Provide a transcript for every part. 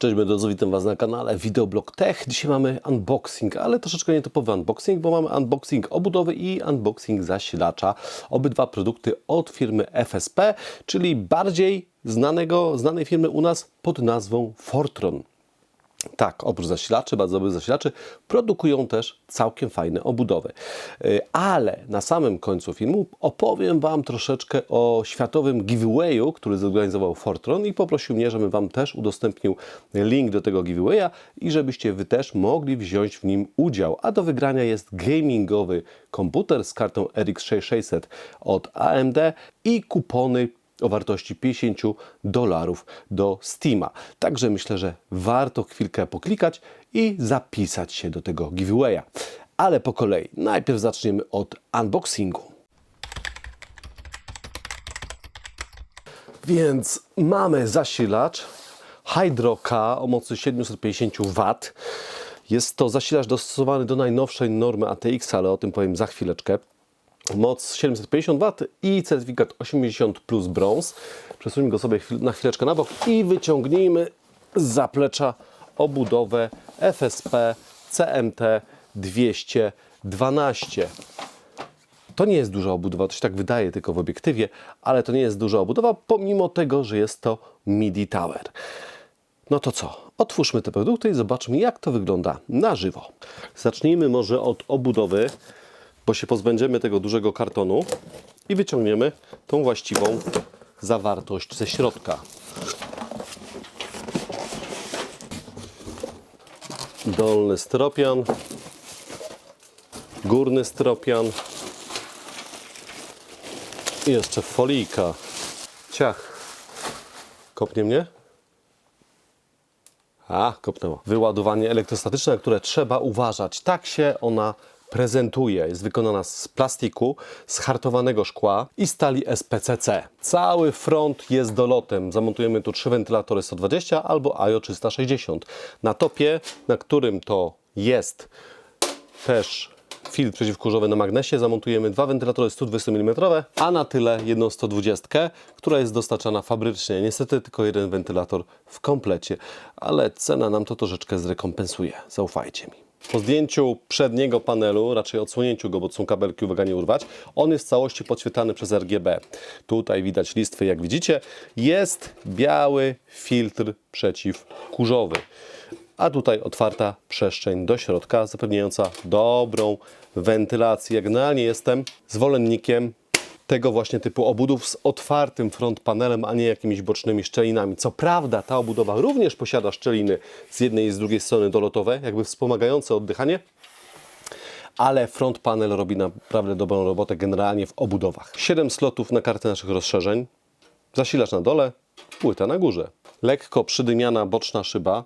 Cześć moi drodzy, witam Was na kanale Videoblog Tech. Dzisiaj mamy unboxing, ale troszeczkę nietypowy unboxing, bo mamy unboxing obudowy i unboxing zasilacza. Obydwa produkty od firmy FSP, czyli bardziej znanego, znanej firmy u nas pod nazwą Fortron. Tak, oprócz zasilaczy, bardzo dobrych zasilaczy, produkują też całkiem fajne obudowy. Yy, Ale na samym końcu filmu opowiem Wam troszeczkę o światowym giveawayu, który zorganizował Fortron i poprosił mnie, żebym Wam też udostępnił link do tego giveawaya i żebyście Wy też mogli wziąć w nim udział. A do wygrania jest gamingowy komputer z kartą RX 6600 od AMD i kupony o wartości 50 dolarów do Steama. Także myślę, że warto chwilkę poklikać i zapisać się do tego giveawaya. Ale po kolei. Najpierw zaczniemy od unboxingu. Więc mamy zasilacz Hydro K o mocy 750 W. Jest to zasilacz dostosowany do najnowszej normy ATX, ale o tym powiem za chwileczkę moc 750 W i certyfikat 80 plus brąz. Przesuńmy go sobie na chwileczkę na bok i wyciągnijmy z zaplecza obudowę FSP CMT 212. To nie jest duża obudowa, to się tak wydaje tylko w obiektywie, ale to nie jest duża obudowa, pomimo tego, że jest to MIDI Tower. No to co? Otwórzmy te produkty i zobaczmy, jak to wygląda na żywo. Zacznijmy może od obudowy, bo się pozbędziemy tego dużego kartonu i wyciągniemy tą właściwą zawartość ze środka. Dolny stropian, górny stropian i jeszcze folijka. Ciach. Kopnie mnie? A, kopnęło. Wyładowanie elektrostatyczne, na które trzeba uważać. Tak się ona prezentuje. Jest wykonana z plastiku, z hartowanego szkła i stali SPCC. Cały front jest dolotem. Zamontujemy tu trzy wentylatory 120 albo AIO 360. Na topie, na którym to jest też filtr przeciwkurzowy na magnesie, zamontujemy dwa wentylatory 120 mm, a na tyle jedną 120, która jest dostarczana fabrycznie. Niestety tylko jeden wentylator w komplecie, ale cena nam to troszeczkę zrekompensuje. Zaufajcie mi. Po zdjęciu przedniego panelu, raczej odsłonięciu go, bo są kabelki, uwaga, nie urwać, on jest w całości podświetlany przez RGB. Tutaj widać listwy, jak widzicie. Jest biały filtr przeciwkurzowy a tutaj otwarta przestrzeń do środka, zapewniająca dobrą wentylację. Generalnie jestem zwolennikiem tego właśnie typu obudów z otwartym front panelem, a nie jakimiś bocznymi szczelinami. Co prawda ta obudowa również posiada szczeliny z jednej i z drugiej strony dolotowe, jakby wspomagające oddychanie, ale front panel robi naprawdę dobrą robotę generalnie w obudowach. 7 slotów na kartę naszych rozszerzeń, zasilacz na dole, płyta na górze. Lekko przydymiana boczna szyba,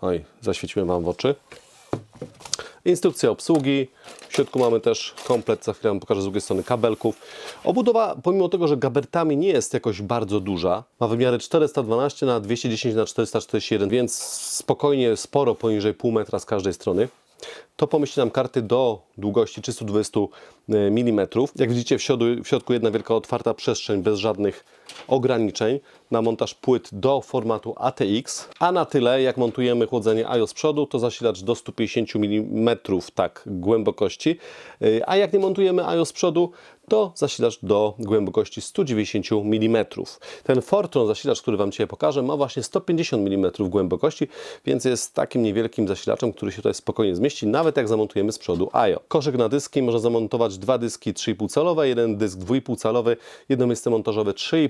Oj, zaświeciłem Wam w oczy. Instrukcja obsługi. W środku mamy też komplet, za chwilę pokażę z drugiej strony kabelków. Obudowa, pomimo tego, że gabertami nie jest jakoś bardzo duża, ma wymiary 412 na 210 na 441, więc spokojnie sporo poniżej pół metra z każdej strony. To pomieści nam karty do długości 320 mm. Jak widzicie w środku jedna wielka otwarta przestrzeń bez żadnych ograniczeń na montaż płyt do formatu ATX, a na tyle jak montujemy chłodzenie AIO z przodu to zasilacz do 150 mm tak głębokości, Yy, a jak nie montujemy AIO z przodu to zasilacz do głębokości 190 mm. Ten Fortron zasilacz, który Wam dzisiaj pokażę ma właśnie 150 mm głębokości, więc jest takim niewielkim zasilaczem, który się tutaj spokojnie zmieści, nawet jak zamontujemy z przodu AIO. Koszyk na dyski można zamontować dwa dyski 3,5 calowe, jeden dysk 2,5 calowy, jedno miejsce montażowe 3,5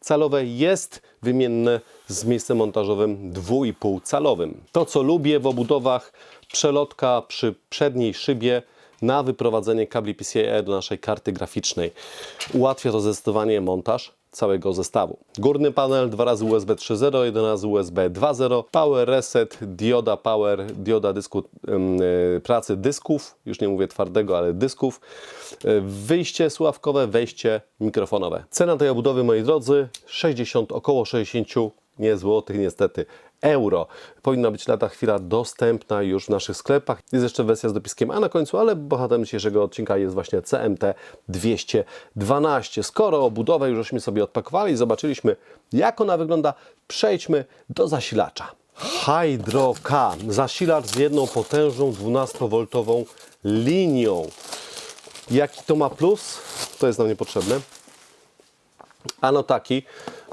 calowe jest wymienne z miejscem montażowym 2,5 calowym. To co lubię w obudowach, przelotka przy przedniej szybie na wyprowadzenie kabli PCIe do naszej karty graficznej. Ułatwia to zdecydowanie montaż całego zestawu. Górny panel, dwa razy USB 3.0, jeden razy USB 2.0, power reset, dioda power, dioda dysku, yy, pracy dysków, już nie mówię twardego, ale dysków, yy, wyjście słuchawkowe, wejście mikrofonowe. Cena tej obudowy, moi drodzy, 60, około 60 nie złotych niestety, euro. Powinna być lata chwila dostępna już w naszych sklepach. Jest jeszcze wersja z dopiskiem A na końcu, ale bohaterem dzisiejszego odcinka jest właśnie CMT 212. Skoro obudowę już żeśmy sobie odpakowali i zobaczyliśmy jak ona wygląda, przejdźmy do zasilacza. Hydro K. Zasilacz z jedną potężną 12V linią. Jaki to ma plus? To jest nam niepotrzebne. Ano taki,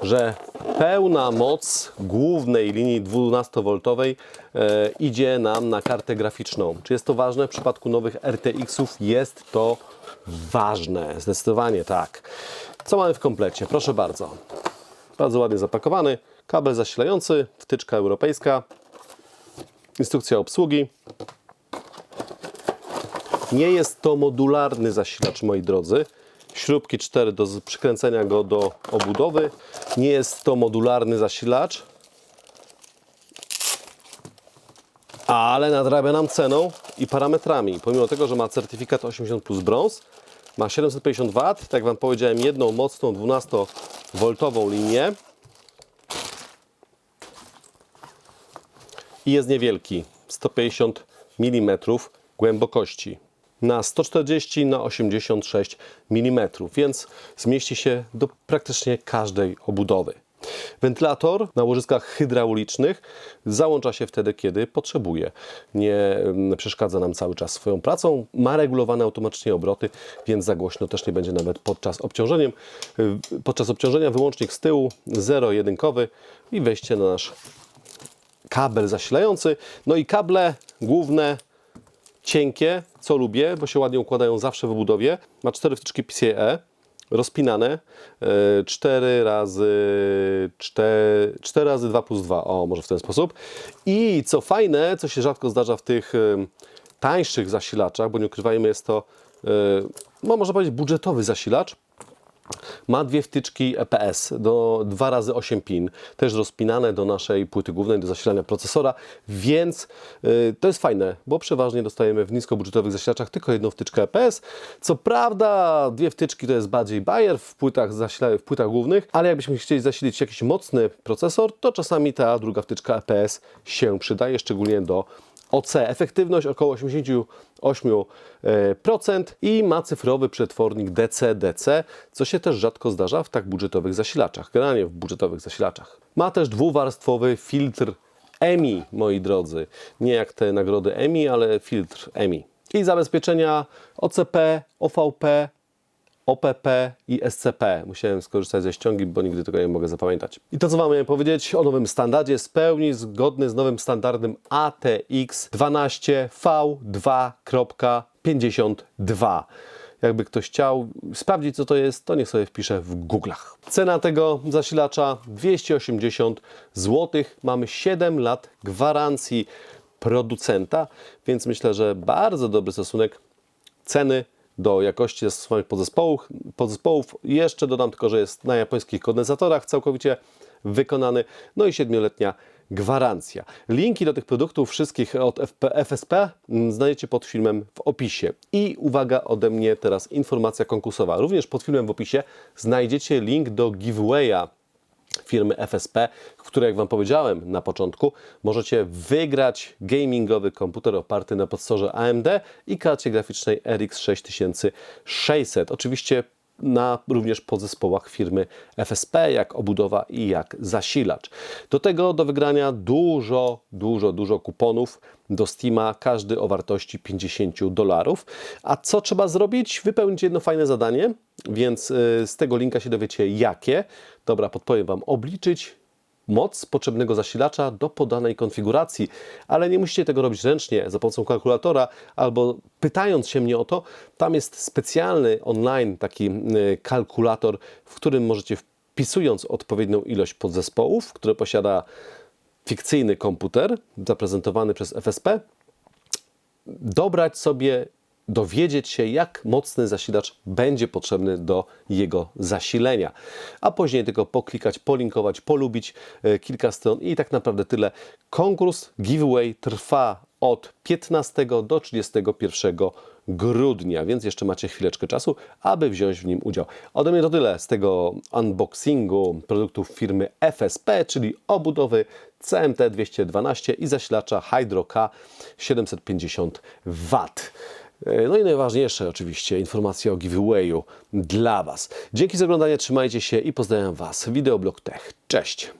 że pełna moc głównej linii 12V e, idzie nam na kartę graficzną. Czy jest to ważne? W przypadku nowych RTX-ów jest to ważne. Zdecydowanie tak. Co mamy w komplecie? Proszę bardzo. Bardzo ładnie zapakowany. Kabel zasilający, wtyczka europejska, instrukcja obsługi. Nie jest to modularny zasilacz, moi drodzy. Śrubki 4 do przykręcenia go do obudowy. Nie jest to modularny zasilacz, ale nadrabia nam ceną i parametrami. Pomimo tego, że ma certyfikat 80 plus brąz, ma 750 W, tak Wam powiedziałem, jedną mocną 12V linię i jest niewielki 150 mm głębokości na 140 na 86 mm, więc zmieści się do praktycznie każdej obudowy. Wentylator na łożyskach hydraulicznych załącza się wtedy, kiedy potrzebuje. Nie mm, przeszkadza nam cały czas swoją pracą. Ma regulowane automatycznie obroty, więc za głośno też nie będzie nawet podczas obciążenia. Podczas obciążenia wyłącznik z tyłu, zero-jedynkowy i wejście na nasz kabel zasilający. No i kable główne, cienkie, co lubię, bo się ładnie układają zawsze w obudowie. Ma cztery wtyczki PCIe, rozpinane, 4 razy 4, 4 razy 2 plus 2, o może w ten sposób. I co fajne, co się rzadko zdarza w tych em, tańszych zasilaczach, bo nie ukrywajmy, jest to, e, no można powiedzieć, budżetowy zasilacz, ma dwie wtyczki EPS do 2 razy 8 pin, też rozpinane do naszej płyty głównej do zasilania procesora, więc y, to jest fajne, bo przeważnie dostajemy w niskobudżetowych zasilaczach tylko jedną wtyczkę EPS. Co prawda dwie wtyczki to jest bardziej Bayer w płytach, zasila- w płytach głównych, ale jakbyśmy chcieli zasilić jakiś mocny procesor, to czasami ta druga wtyczka EPS się przydaje, szczególnie do OC. Efektywność około 88% i ma cyfrowy przetwornik DC-DC, co się też rzadko zdarza w tak budżetowych zasilaczach, generalnie w budżetowych zasilaczach. Ma też dwuwarstwowy filtr EMI, moi drodzy. Nie jak te nagrody EMI, ale filtr EMI. I zabezpieczenia OCP, OVP, OPP i SCP. Musiałem skorzystać ze ściągi, bo nigdy tego nie mogę zapamiętać. I to, co Wam miałem powiedzieć o nowym standardzie, jest w pełni zgodny z nowym standardem ATX 12V2.52. Jakby ktoś chciał sprawdzić, co to jest, to niech sobie wpisze w Google'ach. Cena tego zasilacza 280 zł. Mamy 7 lat gwarancji producenta, więc myślę, że bardzo dobry stosunek ceny do jakości zastosowanych podzespołów. podzespołów. Jeszcze dodam tylko, że jest na japońskich kondensatorach całkowicie wykonany, no i 7-letnia gwarancja. Linki do tych produktów wszystkich od FP, FSP mm, znajdziecie pod filmem w opisie. I uwaga ode mnie teraz informacja konkursowa. Również pod filmem w opisie znajdziecie link do giveawaya firmy FSP, w której, jak Wam powiedziałem na początku, możecie wygrać gamingowy komputer oparty na podsorze AMD i karcie graficznej RX 6600. Oczywiście na również podzespołach firmy FSP, jak obudowa i jak zasilacz. Do tego do wygrania dużo, dużo, dużo kuponów do Steama, każdy o wartości 50 dolarów. A co trzeba zrobić? Wypełnić jedno fajne zadanie, więc y, z tego linka się dowiecie jakie. Dobra, podpowiem Wam. Obliczyć moc potrzebnego zasilacza do podanej konfiguracji, ale nie musicie tego robić ręcznie za pomocą kalkulatora albo pytając się mnie o to. Tam jest specjalny online taki y, kalkulator, w którym możecie wpisując odpowiednią ilość podzespołów, które posiada fikcyjny komputer zaprezentowany przez FSP, dobrać sobie, dowiedzieć się, jak mocny zasilacz będzie potrzebny do jego zasilenia. A później tylko poklikać, polinkować, polubić e, kilka stron i tak naprawdę tyle. Konkurs giveaway trwa od 15 do 31 grudnia, więc jeszcze macie chwileczkę czasu, aby wziąć w nim udział. Ode mnie to tyle z tego unboxingu produktów firmy FSP, czyli obudowy CMT212 i zasilacza Hydro K 750 W. No i najważniejsze oczywiście informacje o giveawayu dla Was. Dzięki za oglądanie, trzymajcie się i pozdrawiam Was. Wideoblog Tech. Cześć!